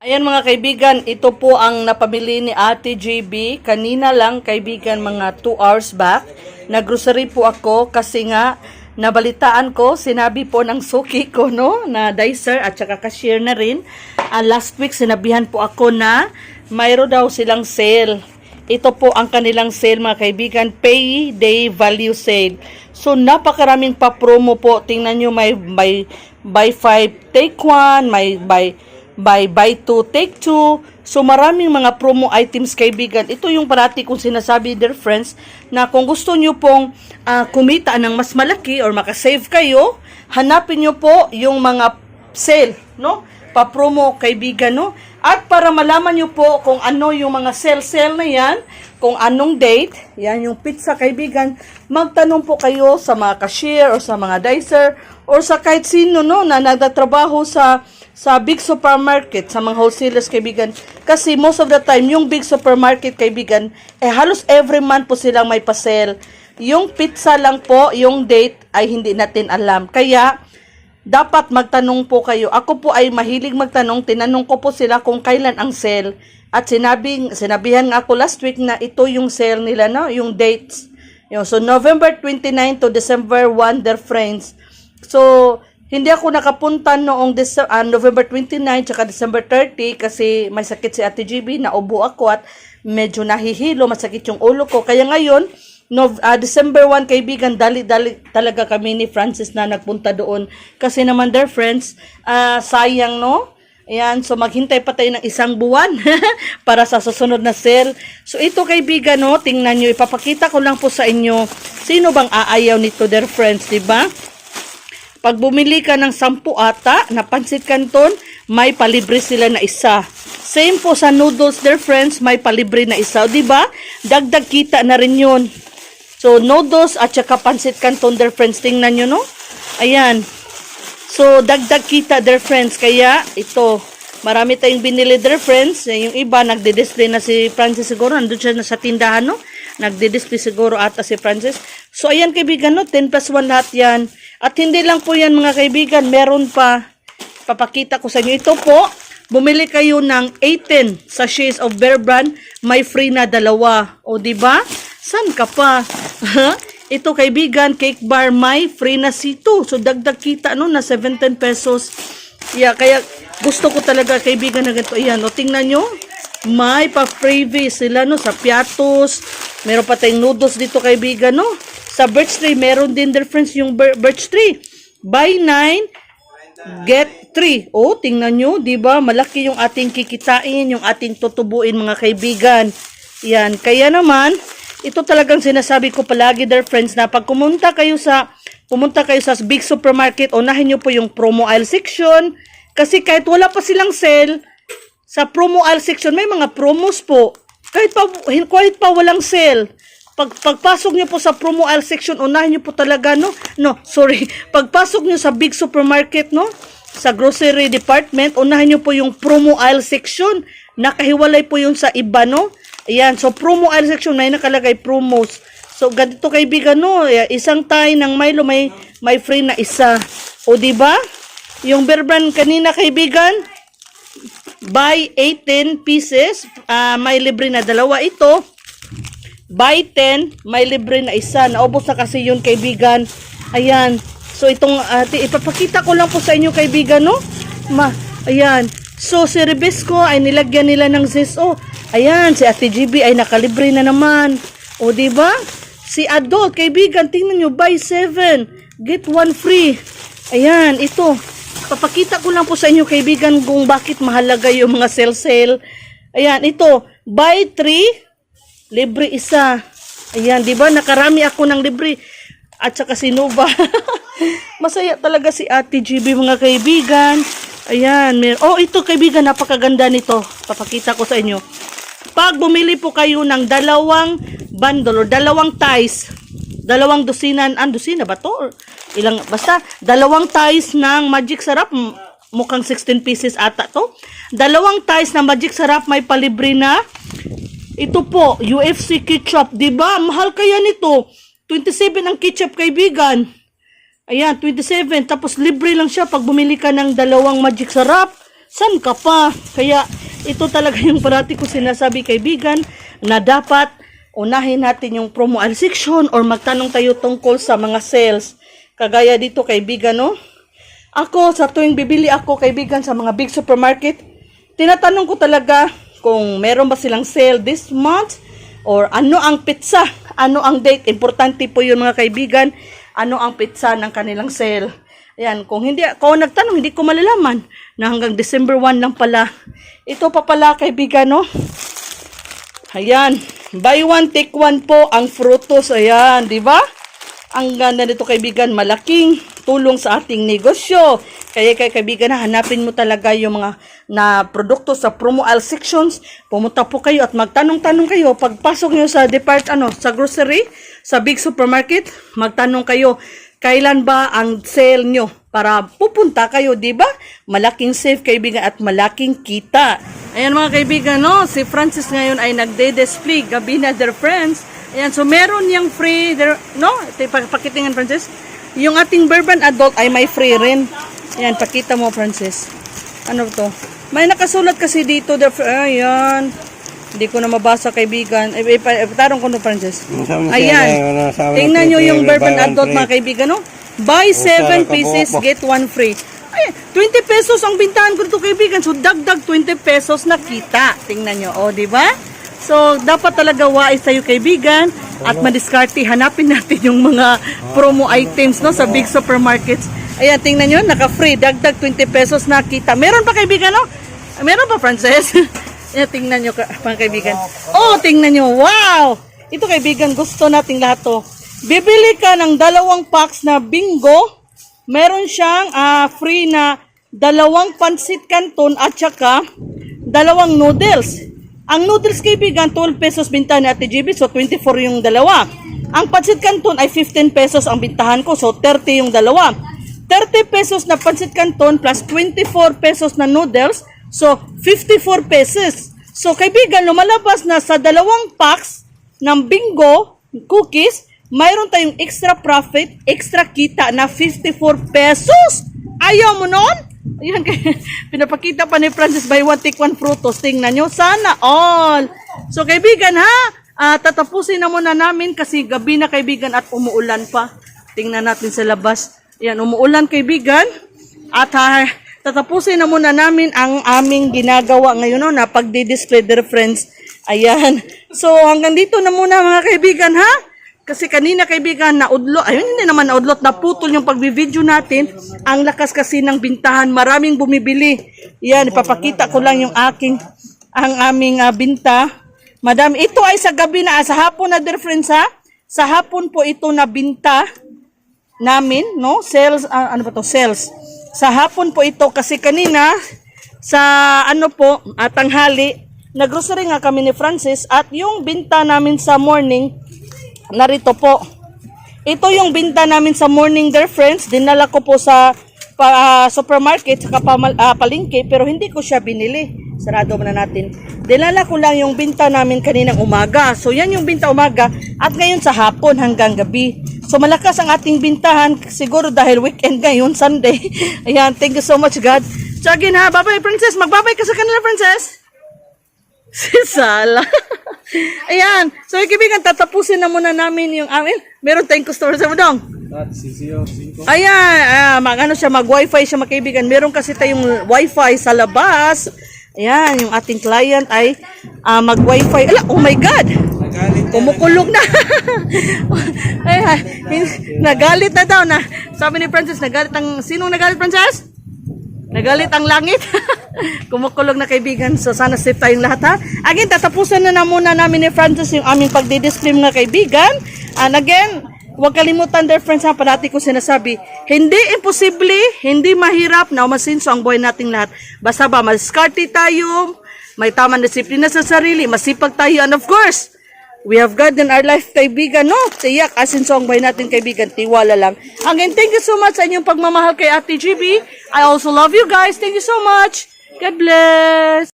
Ayan mga kaibigan, ito po ang napamili ni Ate JB. Kanina lang kaibigan mga 2 hours back. Naggrocery po ako kasi nga nabalitaan ko, sinabi po ng suki ko no, na dicer at saka cashier na rin. Ah, last week sinabihan po ako na mayroon daw silang sale. Ito po ang kanilang sale mga kaibigan, pay day value sale. So napakaraming pa promo po. Tingnan nyo may may buy 5 take 1, may buy buy buy 2 take 2. So maraming mga promo items kaibigan. Ito yung parati kong sinasabi dear friends na kung gusto nyo pong ah, kumita ng mas malaki or makasave kayo, hanapin nyo po yung mga sale, no? Pa-promo kaibigan, no? At para malaman nyo po kung ano yung mga sale-sale na yan, kung anong date, yan yung pizza kaibigan, magtanong po kayo sa mga cashier or sa mga dicer or sa kahit sino no na nagtatrabaho sa sa big supermarket, sa mga wholesalers kaibigan. Kasi most of the time, yung big supermarket kaibigan, eh halos every month po silang may pasel. Yung pizza lang po, yung date ay hindi natin alam. Kaya, dapat magtanong po kayo. Ako po ay mahilig magtanong. Tinanong ko po sila kung kailan ang sale. At sinabing, sinabihan nga ako last week na ito yung sale nila, no? Yung dates. Yung, so, November 29 to December 1, their friends. So, hindi ako nakapunta noong Dece- ah, November 29 tsaka December 30 kasi may sakit si Ate GB, naubo ako at medyo nahihilo, masakit yung ulo ko. Kaya ngayon, no, ah, December 1 kaibigan, dali-dali talaga kami ni Francis na nagpunta doon. Kasi naman their friends, ah, sayang no? Ayan, so maghintay pa tayo ng isang buwan para sa susunod na sale. So ito kaibigan, no, tingnan nyo, ipapakita ko lang po sa inyo, sino bang aayaw nito, their friends, di ba? Pag bumili ka ng 10 ata na pansit canton, may palibre sila na isa. Same po sa noodles, their friends, may palibre na isa. Di ba? Dagdag kita na rin yun. So, noodles at saka pansit canton, their friends, tingnan nyo, no? Ayan. So, dagdag kita, their friends. Kaya, ito, marami tayong binili, their friends. Yung iba, nagde-display na si Francis siguro. Nandun siya na sa tindahan, no? Nagde-display siguro ata si Francis. So, ayan, kaibigan, no? 10 plus 1 lahat yan. At hindi lang po yan, mga kaibigan. Meron pa. Papakita ko sa inyo. Ito po, bumili kayo ng 18 sachets of Bear Brand. May free na dalawa. O, ba? San ka pa? Ito kaibigan, cake bar may free na sito. So dagdag kita no na 17 pesos. Yeah, kaya gusto ko talaga kaibigan na ganito. Ayan, o tingnan nyo. May pa freebie sila no sa piatos. Meron pa tayong noodles dito kaibigan no. Sa birch tree, meron din their friends yung bir- birch tree. Buy 9, get 3. Oh, tingnan nyo, di ba? Malaki yung ating kikitain, yung ating tutubuin mga kaibigan. Yan, kaya naman, ito talagang sinasabi ko palagi their friends na pag kumunta kayo sa pumunta kayo sa big supermarket, unahin nyo po yung promo aisle section. Kasi kahit wala pa silang sale, sa promo aisle section, may mga promos po. Kahit pa, kahit pa walang sale. Pag, pagpasok nyo po sa promo aisle section, unahin nyo po talaga, no? No, sorry. Pagpasok nyo sa big supermarket, no? Sa grocery department, unahin nyo po yung promo aisle section. Nakahiwalay po yun sa iba, no? Ayan, so promo aisle section, may nakalagay promos. So, ganito kaibigan, no? Isang tay ng Milo, may, may free na isa. O, di ba? Yung Bear Brand kanina, kaibigan, buy 18 pieces, ah, may libre na dalawa ito. Buy 10, may libre na isa. Naubos na kasi yun, kaibigan. Ayan. So, itong, ate, ipapakita ko lang po sa inyo, kaibigan, no? Ma, ayan. So, si Rebesco ay nilagyan nila ng ZSO. Ayan, si Ate GB ay nakalibre na naman. O, di ba? Si Adult, kaibigan, tingnan nyo, buy 7, get 1 free. Ayan, ito. Papakita ko lang po sa inyo, kaibigan, kung bakit mahalaga yung mga sale-sale. Ayan, ito. Buy 3, libre isa. Ayan, di ba? Nakarami ako ng libre. At saka si Nova. Masaya talaga si Ate GB, mga kaibigan. Ayan. Mer oh, ito kaibigan, napakaganda nito. Papakita ko sa inyo. Pag bumili po kayo ng dalawang bundle or dalawang ties, dalawang dosinan, ah, dosina ba to? Ilang, basta, dalawang ties ng Magic Sarap, mukhang 16 pieces ata to. Dalawang ties ng Magic Sarap may palibre na. Ito po, UFC ketchup, 'di ba? Mahal kaya nito. 27 ang ketchup kaibigan. Ayan, 27. Tapos libre lang siya pag bumili ka ng dalawang Magic Sarap. San ka pa? Kaya ito talaga yung parati ko sinasabi kaibigan na dapat unahin natin yung promo al section or magtanong tayo tungkol sa mga sales. Kagaya dito kaibigan no? Ako sa tuwing bibili ako kaibigan sa mga big supermarket, tinatanong ko talaga kung meron ba silang sale this month or ano ang pizza, ano ang date. Importante po yun mga kaibigan, ano ang pizza ng kanilang sale. Ayan, kung hindi ako nagtanong, hindi ko malalaman na hanggang December 1 lang pala. Ito pa pala kaibigan, no? Ayan, buy one, take one po ang frutos. Ayan, di ba? Ang ganda nito kaibigan, malaking tulong sa ating negosyo. Kaya kay kaibigan, hanapin mo talaga yung mga na produkto sa promo aisle sections. Pumunta po kayo at magtanong-tanong kayo. Pagpasok nyo sa depart, ano, sa grocery, sa big supermarket, magtanong kayo, kailan ba ang sale nyo? Para pupunta kayo, di ba? Malaking save kaibigan at malaking kita. Ayan mga kaibigan, no? Si Francis ngayon ay nagde-display gabi na their friends. Ayan, so meron yung free, there, no? Ito, pa- pakitingin Francis. Yung ating bourbon adult ay may free rin. Ayan, pakita mo Francis. Ano to? May nakasulat kasi dito, the, ayan. Hindi ko na mabasa kaibigan. Eh, eh, pa- eh, tarong ko no Francis. Ayan. Tingnan na nyo yung bourbon adult mga kaibigan, no? Buy 7 ka pieces, get 1 free. Ay, 20 pesos ang bintahan ko dito kaibigan. So, dagdag 20 pesos na kita. Tingnan nyo, o, di ba? So, dapat talaga wais tayo kaibigan at madiskarte. Hanapin natin yung mga promo items no sa big supermarkets. Ayan, tingnan nyo, naka-free. Dagdag 20 pesos na kita. Meron pa kaibigan, no? Meron pa, Frances? Ayan, tingnan nyo, mga kaibigan. Oh, tingnan nyo. Wow! Ito, kaibigan, gusto nating lahat to. Bibili ka ng dalawang packs na bingo. Meron siyang ah, free na dalawang pansit canton at saka dalawang noodles. Ang noodles kaibigan, 12 pesos bintahan ni Ate GB, so 24 yung dalawa. Ang pansit canton ay 15 pesos ang bintahan ko, so 30 yung dalawa. 30 pesos na pansit canton plus 24 pesos na noodles, so 54 pesos. So kaibigan, lumalabas na sa dalawang packs ng bingo cookies, mayroon tayong extra profit, extra kita na 54 pesos. Ayaw mo nun? Ayan, pinapakita pa ni Francis by one take one frutos. Tingnan nyo, sana all. So kaibigan ha, ah, tatapusin na muna namin kasi gabi na kaibigan at umuulan pa. Tingnan natin sa labas. Ayan, umuulan kaibigan. At ha, tatapusin na muna namin ang aming ginagawa ngayon no, na pagdi-display their friends. Ayan. So hanggang dito na muna mga kaibigan ha. Kasi kanina kaibigan, naudlo, ayun hindi naman naudlot, naputol yung pagbibideo natin. Ang lakas kasi ng bintahan, maraming bumibili. Yan, ipapakita ko lang yung aking, ang aming ah, binta. Madam, ito ay sa gabi na, ah, sa hapon na dear friends ha. Sa hapon po ito na binta namin, no? Sales, ah, ano ba to? Sales. Sa hapon po ito kasi kanina sa ano po, at tanghali, naggrocery nga kami ni Francis at yung binta namin sa morning narito po. Ito yung binta namin sa morning dear friends. Dinala ko po sa pa, ah, supermarket sa pamal, ah, palengke pero hindi ko siya binili. Sarado muna natin. Dinala ko lang yung binta namin kaninang umaga. So yan yung binta umaga at ngayon sa hapon hanggang gabi. So malakas ang ating bintahan siguro dahil weekend ngayon, Sunday. Ayan, thank you so much God. So again ha, bye-bye Princess. Magbabay ka sa kanila Princess. Si Sala. Ayan. So, kaibigan, tatapusin na muna namin yung amin. Meron tayong customer sa Budong. At CCO, 5. Ayan. Ah, mag, ano siya, mag-wifi siya, mga kaibigan. Meron kasi tayong wifi sa labas. Ayan, yung ating client ay ah, mag-wifi. Ala, oh my God! Kumukulog na. ay, nagalit na daw na. Sabi ni Francis, nagalit ang... Sinong nagalit, Francis? Nagalit ang langit. Kumukulog na kaibigan. So sana safe tayong lahat ha. Again, tatapusan na na muna namin ni Francis yung aming pagdidisplay mga kaibigan. And again, huwag kalimutan dear friends ha, parati ko sinasabi, hindi imposible, hindi mahirap na umasinso ang buhay nating lahat. Basta ba, maskarte tayo, may tamang disiplina sa sarili, masipag tayo, and of course, We have God in our life, kaibigan, no? Tiyak, asin so ang buhay natin, kaibigan, tiwala lang. Again, thank you so much sa inyong pagmamahal kay Ate GB. I also love you guys. Thank you so much. God bless.